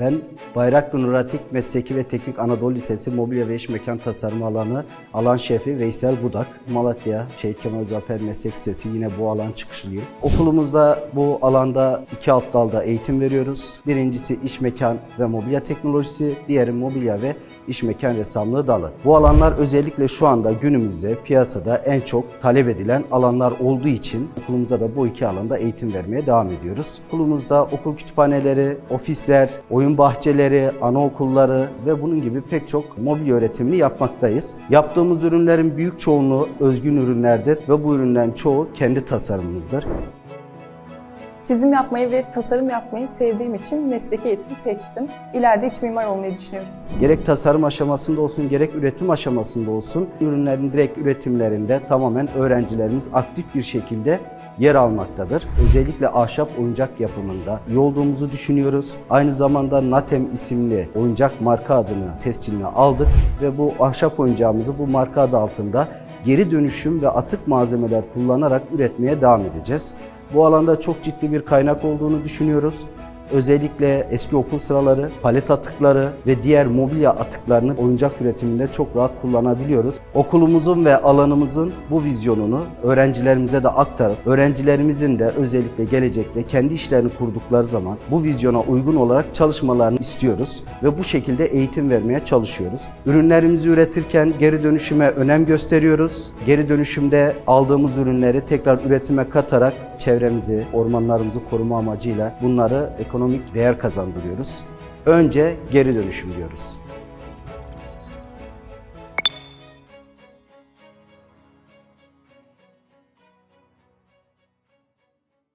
Ben Bayraklı Nuratik Mesleki ve Teknik Anadolu Lisesi Mobilya ve İş Mekan Tasarımı alanı alan şefi Veysel Budak. Malatya Şehit Kemal Zafer Meslek Lisesi yine bu alan çıkışlıyım. Okulumuzda bu alanda iki alt dalda eğitim veriyoruz. Birincisi iş mekan ve mobilya teknolojisi, diğeri mobilya ve iş mekan ressamlığı dalı. Bu alanlar özellikle şu anda günümüzde piyasada en çok talep edilen alanlar olduğu için okulumuzda da bu iki alanda eğitim vermeye devam ediyoruz. Okulumuzda okul kütüphaneleri, ofisler, oyun bahçeleri, anaokulları ve bunun gibi pek çok mobilya öğretimini yapmaktayız. Yaptığımız ürünlerin büyük çoğunluğu özgün ürünlerdir ve bu ürünlerin çoğu kendi tasarımımızdır. Çizim yapmayı ve tasarım yapmayı sevdiğim için mesleki eğitimi seçtim. İleride iç mimar olmayı düşünüyorum. Gerek tasarım aşamasında olsun, gerek üretim aşamasında olsun, ürünlerin direkt üretimlerinde tamamen öğrencilerimiz aktif bir şekilde yer almaktadır. Özellikle ahşap oyuncak yapımında iyi olduğumuzu düşünüyoruz. Aynı zamanda Natem isimli oyuncak marka adını tescilini aldık ve bu ahşap oyuncağımızı bu marka adı altında geri dönüşüm ve atık malzemeler kullanarak üretmeye devam edeceğiz. Bu alanda çok ciddi bir kaynak olduğunu düşünüyoruz. Özellikle eski okul sıraları, palet atıkları ve diğer mobilya atıklarını oyuncak üretiminde çok rahat kullanabiliyoruz. Okulumuzun ve alanımızın bu vizyonunu öğrencilerimize de aktarıp öğrencilerimizin de özellikle gelecekte kendi işlerini kurdukları zaman bu vizyona uygun olarak çalışmalarını istiyoruz ve bu şekilde eğitim vermeye çalışıyoruz. Ürünlerimizi üretirken geri dönüşüme önem gösteriyoruz. Geri dönüşümde aldığımız ürünleri tekrar üretime katarak çevremizi, ormanlarımızı koruma amacıyla bunları ekonomik değer kazandırıyoruz. Önce geri dönüşüm diyoruz.